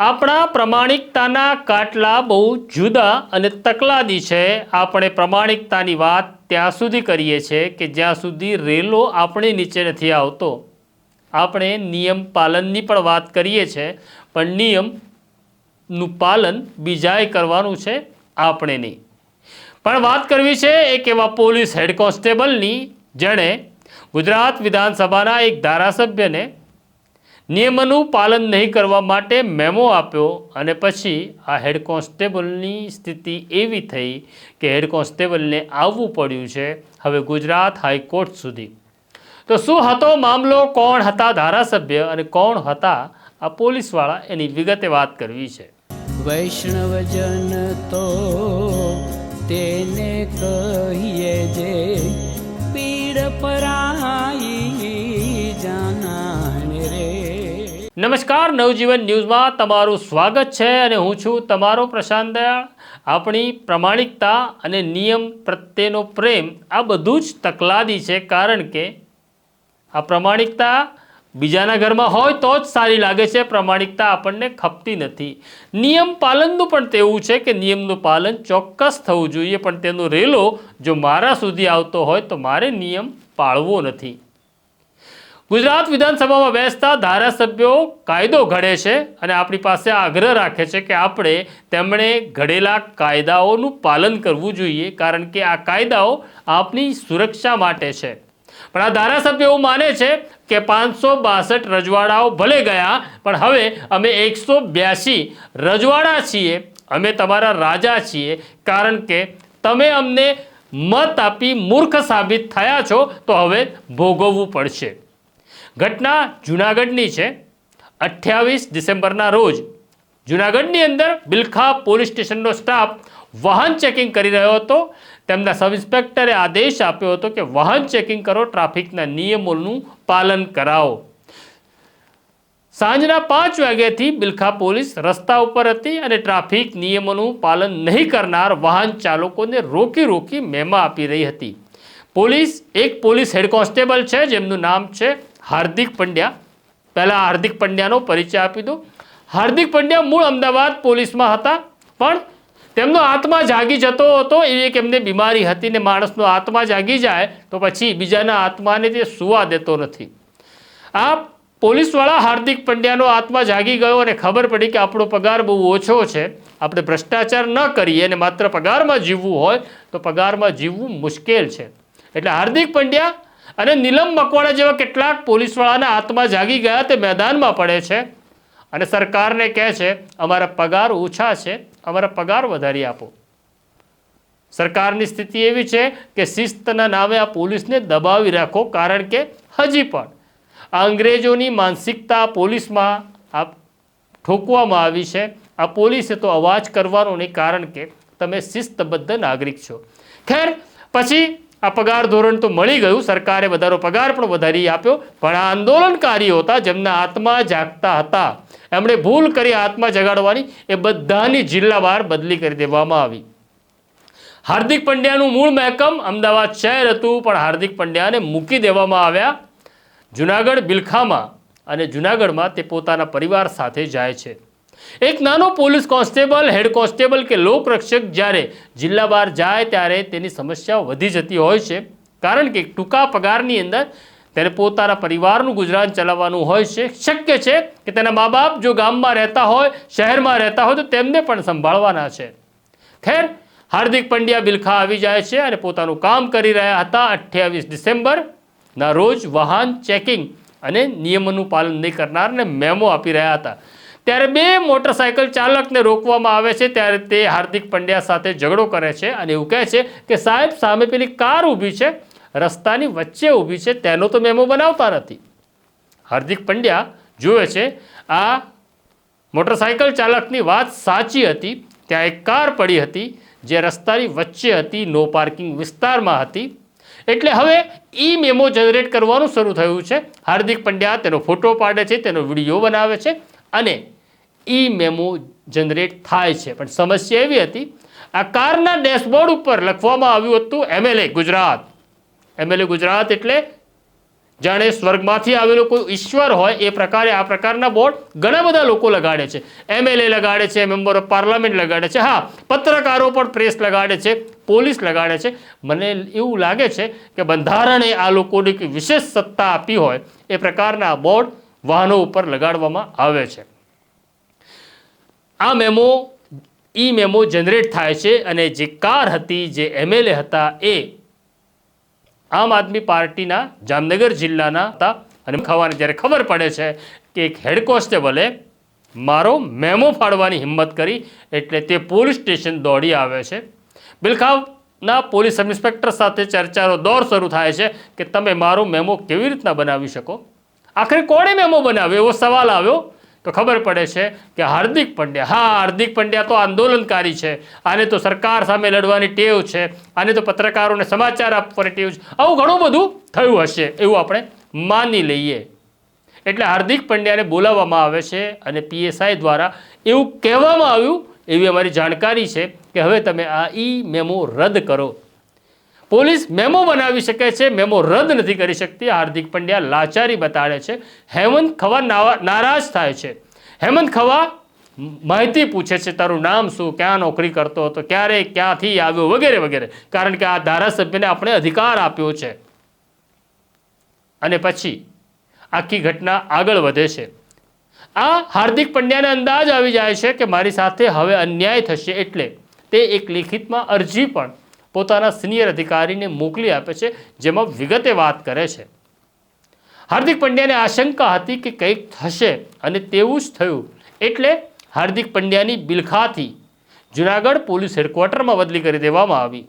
આપણા પ્રમાણિકતાના કાટલા બહુ જુદા અને તકલાદી છે. આપણે પ્રમાણિકતાની વાત ત્યાં સુધી કરીએ છીએ કે જ્યાં સુધી રેલો આપણી નીચે નથી આવતો. આપણે નિયમ પાલનની પણ વાત કરીએ છીએ, પણ નિયમનું પાલન બીજાએ કરવાનું છે આપણે નહીં પણ વાત કરવી છે એક એવા પોલીસ હેડ કોન્સ્ટેબલની, જેણે ગુજરાત વિધાનસભાના એક ધારાસભ્યને નિયમોનું પાલન નહીં કરવા માટે મેમો આપ્યો અને પછી આ હેડ કોન્સ્ટેબલની સ્થિતિ એવી થઈ કે હેડ કોન્સ્ટેબલને આવવું પડ્યું છે હવે ગુજરાત હાઈકોર્ટ સુધી. તો શું હતો મામલો? કોણ હતા ધારાસભ્ય અને કોણ હતા આ પોલીસવાળા? એની વિગતે વાત કરવી છે. વૈષ્ણવજન તો તેને કહીએ જે નમસ્કાર, નવજીવન ન્યૂઝમાં તમારું સ્વાગત છે અને હું છું તમારો પ્રશાંત દયાળ. આપણી પ્રમાણિકતા અને નિયમ પ્રત્યેનો પ્રેમ આ બધું જ તકલાદી છે, કારણ કે આ પ્રમાણિકતા બીજાના ઘરમાં હોય તો જ સારી લાગે છે, પ્રમાણિકતા આપણને ખપતી નથી. નિયમ પાલનનું પણ તેવું છે કે નિયમનું પાલન ચોક્કસ થવું જોઈએ, પણ તેનો રેલો જો મારા સુધી આવતો હોય તો મારે નિયમ પાળવો નથી. ગુજરાત વિધાનસભામાં બેસતા ધારાસભ્યો કાયદો ઘડે છે અને આપણી પાસે આગ્રહ રાખે છે કે આપણે તેમણે ઘડેલા કાયદાઓનું પાલન કરવું જોઈએ, કારણ કે આ કાયદાઓ આપની સુરક્ષા માટે છે. પણ આ ધારાસભ્ય એવું માને છે કે પાંચસો બાસઠ રજવાડાઓ ભલે ગયા, પણ હવે અમે એકસો બ્યાસી રજવાડા છીએ, અમે તમારા રાજા છીએ, કારણ કે તમે અમને મત આપી મૂર્ખ સાબિત થયા છો, તો હવે ભોગવવું પડશે. ઘટના જૂનાગઢની છે. અઠ્યાવીસ ડિસેમ્બરના રોજ જૂનાગઢની અંદર બિલખા પોલીસ સ્ટેશનનો સ્ટાફ વાહન ચેકિંગ કરી રહ્યો હતો. તેમના સબ ઇન્સ્પેક્ટરે આદેશ આપ્યો હતો કે વાહન ચેકિંગ કરો, ટ્રાફિકના નિયમોનું પાલન કરાવો. સાંજના પાંચ વાગ્યાથી બિલખા પોલીસ રસ્તા ઉપર હતી અને ટ્રાફિક નિયમોનું પાલન નહીં કરનાર વાહન ચાલકોને રોકી રોકી મેમા આપી રહી હતી. પોલીસ એક પોલીસ હેડ કોન્સ્ટેબલ છે, જેમનું નામ છે હાર્દિક પંડ્યા. પહેલાં હાર્દિક પંડ્યાનો પરિચય આપી દો હાર્દિક પંડ્યા મૂળ અમદાવાદ પોલીસમાં હતા. પણ તેમનો આત્મા જાગી જતો હતો એવી એક એમને બીમારી હતી ને માણસનો આત્મા જાગી જાય, તો પછી બીજાના આત્માને તે સુવા દેતો નથી. આ પોલીસવાળા હાર્દિક પંડ્યાનો આત્મા જાગી ગયો અને ખબર પડી કે આપણો પગાર બહુ ઓછો છે. આપણે ભ્રષ્ટાચાર ન કરીએ અને માત્ર પગારમાં જીવવું હોય, તો પગારમાં જીવવું મુશ્કેલ છે. એટલે હાર્દિક પંડ્યા અને નીલમ મકવાણા જેવા કેટલાક પોલીસવાળાના હાથમાં જાગી ગયા તે મેદાનમાં પડે છે. અને સરકારને કહે છે, અમારા પગાર ઓછા છે, અમારા પગાર વધારી આપો. સરકારની સ્થિતિ એવી છે કે શિસ્તના નામે આ પોલીસને દબાવી રાખો, કારણ કે હજી પણ આ અંગ્રેજોની માનસિકતા પોલીસમાં આ ઠોકવામાં આવી છે. આ પોલીસે તો અવાજ કરવાનો નહીં, કારણ કે તમે શિસ્તબદ્ધ નાગરિક છો. ખેર, પછી આ પગાર ધોરણ તો મળી ગયું. સરકારે વધારો પગાર પણ વધારી આપ્યો. પણ આ આંદોલનકારીઓ હતા, જેમના આત્મા જાગતા હતા. એમણે ભૂલ કરી આત્મા જગાડવાની, એ બધાની જિલ્લાવાર બદલી કરી દેવામાં આવી. હાર્દિક પંડ્યાનું મૂળ મહેકમ અમદાવાદ શહેર હતું, પણ હાર્દિક પંડ્યાને મૂકી દેવામાં આવ્યા. જુનાગઢ બિલખામાં અને જુનાગઢમાં તે પોતાના પરિવાર સાથે જાય છે. એક નાનો પોલીસ કોન્સ્ટેબલ, હેડ કોન્સ્ટેબલ કે લોકરક્ષક જ્યારે જિલ્લા બહાર જાય ત્યારે તેની સમસ્યાઓ વધી જતી હોય છે. કારણ કે ટૂંકા પગારની અંદર તેને પોતાના પરિવારનું ગુજરાન ચલાવવાનું હોય છે. શક્ય છે કે તેના મા બાપ જો ગામમાં રહેતા હોય, શહેરમાં રહેતા હોય તો તેમને પણ સંભાળવાના છે. ખેર, હાર્દિક પંડ્યા બિલખા આવી જાય છે અને પોતાનું કામ કરી રહ્યા હતા અઠ્યાવીસ ડિસેમ્બરના રોજ વાહન ચેકિંગ અને નિયમોનું પાલન નહીં કરનારને મેમો આપી રહ્યા હતા. ત્યારે બે મોટરસાયકલ ચાલકને રોકવામાં આવે છે, ત્યારે તે હાર્દિક પંડ્યા સાથે ઝઘડો કરે છે અને એવું કહે છે કે સાહેબ, સામે પેલી કાર ઊભી છે, રસ્તાની વચ્ચે ઊભી છે, તેનો તો મેમો બનાવતા નથી. હાર્દિક પંડ્યા જુએ છે, આ મોટરસાયકલ ચાલકની વાત સાચી હતી, ત્યાં એક કાર પડી હતી, જે રસ્તાની વચ્ચે હતી, નો પાર્કિંગ વિસ્તારમાં હતી. એટલે હવે ઈ મેમો જનરેટ કરવાનું શરૂ થયું છે. હાર્દિક પંડ્યા તેનો ફોટો પાડે છે, તેનો વીડિયો બનાવે છે અને ઈ મેમો જનરેટ થાય છે. પણ સમસ્યા એવી હતી, આ કારના ડેશબોર્ડ ઉપર લખવામાં આવ્યું હતું એમએલએ ગુજરાત. એમએલએ ગુજરાત એટલે જાણે સ્વર્ગમાંથી આવેલો કોઈ ઈશ્વર હોય, એ પ્રકારે આ પ્રકારના બોર્ડ ઘણા બધા લોકો લગાડે છે. એમએલએ લગાડે છે, મેમ્બર ઓફ પાર્લામેન્ટ લગાડે છે, હા, પત્રકારો પણ પ્રેસ લગાડે છે, પોલીસ લગાડે છે. મને એવું લાગે છે કે બંધારણે આ લોકોની વિશેષ સત્તા આપી હોય, એ પ્રકારના બોર્ડ વાહનો ઉપર લગાડવામાં આવે છે. આ મેમો, ઈ મેમો જનરેટ થાય છે અને જે કાર હતી, જે એમએલએ હતા, એ આમ આદમી પાર્ટીના જામનગર જિલ્લાના હતા. અને ખાવાની જ્યારે ખબર પડે છે કે એક હેડ કોન્સ્ટેબલે મારો મેમો ફાડવાની હિંમત કરી એટલે તે પોલીસ સ્ટેશન દોડી આવે છે. બિલખાવના પોલીસ સબ ઇન્સ્પેક્ટર સાથે ચર્ચાનો દોર શરૂ થાય છે કે તમે મારો મેમો કેવી રીતના બનાવી શકો? આખરે કોણે મેમો બનાવ્યો? એવો સવાલ આવ્યો તો ખબર પડે છે કે હાર્દિક પંડ્યા, હા, હાર્દિક પંડ્યા તો આંદોલનકારી છે. આને તો સરકાર સામે લડવાની ટેવ છે. આને તો પત્રકારોને સમાચાર આપવાની ટેવ છે. આવું ઘણું બધું થયું હશે, એવું આપણે માની લઈએ. એટલે હાર્દિક પંડ્યાને બોલાવવામાં આવે છે અને પીએસઆઈ દ્વારા એવું કહેવામાં આવ્યું એવી અમારી જાણકારી છે કે હવે તમે આ ઈ મેમો રદ કરો. પોલીસ મેમો બનાવી શકે છે, મેમો રદ નથી કરી શકતી, હાર્દિક પંડ્યા લાચારી બતાડે છે. હેમંત ખવા નારાજ થાય છે. હેમંત ખવા માહિતી પૂછે છે, તારું નામ શું? ક્યાં નોકરી કરતો હતો? ક્યારે, ક્યાંથી આવ્યો? વગેરે વગેરે. કારણ કે આ ધારાસભ્યને આપણે અધિકાર આપ્યો છે. અને પછી આખી ઘટના આગળ વધે છે. આ હાર્દિક પંડ્યાને અંદાજ આવી જાય છે કે મારી સાથે હવે અન્યાય થશે. એટલે તે એક લેખિતમાં અરજી પણ પોતાના સિનિયર અધિકારીને મોકલી આપે છે, જેમાં વિગતે વાત કરે છે. હાર્દિક પંડ્યાને આશંકા હતી કે કંઈક થશે અને તેવું જ થયું. એટલે હાર્દિક પંડ્યાની બિલખાથી જુનાગઢ પોલીસ હેડક્વાર્ટરમાં બદલી કરી દેવામાં આવી.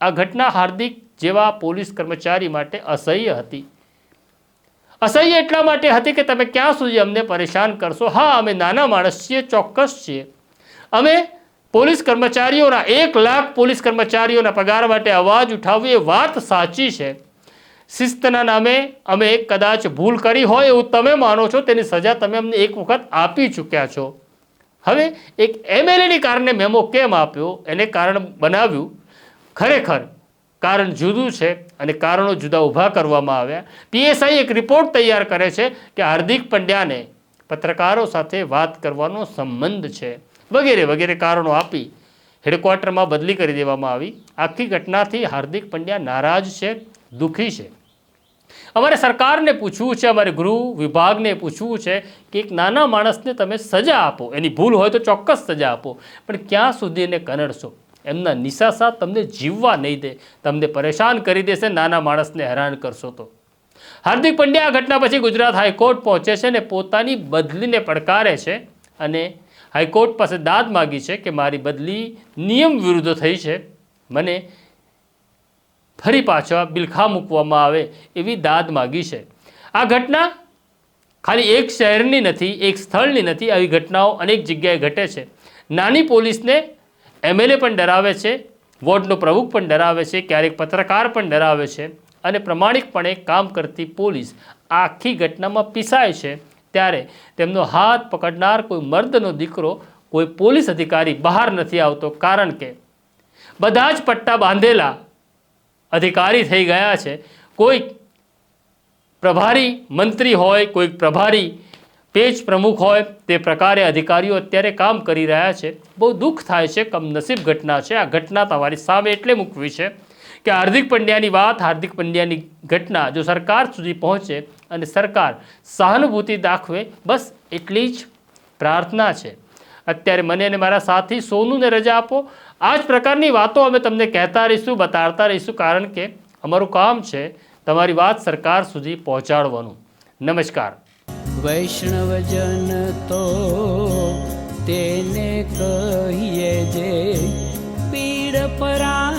આ ઘટના હાર્દિક જેવા પોલીસ કર્મચારી માટે અસહ્ય હતી. અસહ્ય એટલા માટે હતી કે તમે ક્યાં સુધી અમને પરેશાન કરશો? હા, અમે નાના માણસ છીએ, ચોક્કસ છીએ. અમે પોલીસ કર્મચારીઓના એક લાખ પોલીસ કર્મચારીઓના પગાર માટે અવાજ ઉઠાવવી એ વાત સાચી છે. શિસ્તના નામે અમે કદાચ ભૂલ કરી હોય એવું તમે માનો છો, તેની સજા તમે અમને એક વખત આપી ચૂક્યા છો. હવે એક એમએલએની કારણે મેમો કેમ આપ્યો? એને કારણ બનાવ્યું? ખરેખર કારણ જુદું છે અને કારણો જુદા ઊભા કરવામાં આવ્યા. પીએસઆઈ એક રિપોર્ટ તૈયાર કરે છે કે હાર્દિક પંડ્યાને પત્રકારો સાથે વાત કરવાનો સંબંધ છે. વગેરે વગેરે કારણો આપી હેડક્વાર્ટરમાં બદલી કરી દેવામાં આવી. આખી ઘટનાથી હાર્દિક પંડ્યા નારાજ છે, દુઃખી છે. અમારે સરકારને પૂછવું છે, અમારે ગૃહ વિભાગને પૂછવું છે કે એક નાના માણસને તમે સજા આપો. એની ભૂલ હોય તો ચોક્કસ સજા આપો. પણ ક્યાં સુધી એને કનડશો? એમના નિશાસા તમને જીવવા નહીં દે. તમને પરેશાન કરી દેશે, નાના માણસને હેરાન કરશો તો. હાર્દિક પંડ્યા આ ઘટના પછી ગુજરાત હાઈકોર્ટ પહોંચે છે અને પોતાની બદલીને પડકારે છે અને હાઈકોર્ટ પાસે દાદ માગી છે કે મારી બદલી નિયમ વિરુદ્ધ થઈ છે. મને ફરી પાછા બિલખા મૂકવામાં આવે એવી દાદ માગી છે. આ ઘટના ખાલી એક શહેરની નથી, એક સ્થળની નથી. આવી ઘટનાઓ અનેક જગ્યાએ ઘટે છે. નાની પોલીસને એમએલએ પણ ડરાવે છે, વોર્ડનો પ્રમુખ પણ ડરાવે છે, ક્યારેક પત્રકાર પણ ડરાવે છે અને પ્રમાણિકપણે કામ કરતી પોલીસ આખી ઘટનામાં પીસાય છે. ત્યારે તેમનો હાથ પકડનાર કોઈ મર્દનો દીકરો કોઈ પોલીસ અધિકારી બહાર નથી આવતો, કારણ કે બધા જ પટ્ટા બાંધેલા અધિકારી થઈ ગયા છે. કોઈક પ્રભારી મંત્રી હોય કોઈક પ્રભારી પેજ પ્રમુખ હોય, તે પ્રકારે અધિકારીઓ અત્યારે કામ કરી રહ્યા છે. બહુ દુઃખ થાય છે, કમનસીબ ઘટના છે. આ ઘટના તમારી સામે એટલે મૂકવી છે કે હાર્દિક પંડ્યાની વાત, હાર્દિક પંડ્યાની ઘટના જો સરકાર સુધી પહોંચે અને સરકાર સહાનુભૂતિ દાખવે, બસ એટલી જ પ્રાર્થના છે. અત્યારે મને અને મારા સાથી સોનુને રજા આપો. આ જ પ્રકારની વાતો અમે તમને કહેતા રહીશું, બતાડતા રહીશું, કારણ કે અમારું કામ છે તમારી વાત સરકાર સુધી પહોંચાડવાનું. નમસ્કાર. વૈષ્ણવજન તો તેને કહીએ જે, પીડ પરા